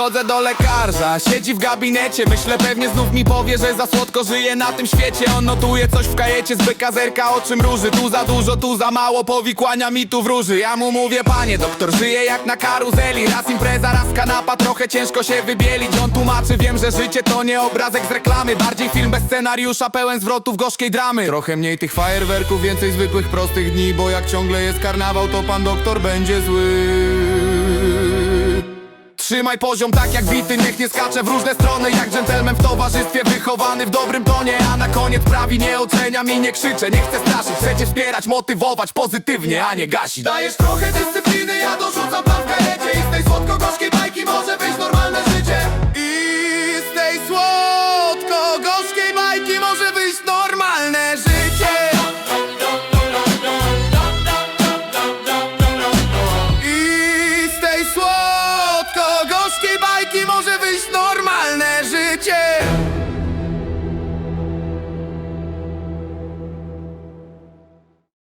Chodzę do lekarza, siedzi w gabinecie. Myślę pewnie znów mi powie, że za słodko żyje na tym świecie. On notuje coś w kajecie z byka zerka o czym róży Tu za dużo, tu za mało, powikłania mi tu wróży. Ja mu mówię, panie doktor, żyje jak na karuzeli. Raz impreza, raz kanapa, trochę ciężko się wybielić. On tłumaczy, wiem, że życie to nie obrazek z reklamy. Bardziej film bez scenariusza, pełen zwrotów gorzkiej dramy. Trochę mniej tych fajerwerków, więcej zwykłych, prostych dni Bo jak ciągle jest karnawał, to pan doktor będzie zły Trzymaj poziom tak jak bity, niech nie skacze w różne strony. Jak dżentelmen w towarzystwie, wychowany w dobrym tonie A na koniec prawi nie oceniam i nie krzyczę Nie chcę straszyć, chcę cię wspierać, motywować pozytywnie, a nie gasić. Dajesz trochę dyscypliny,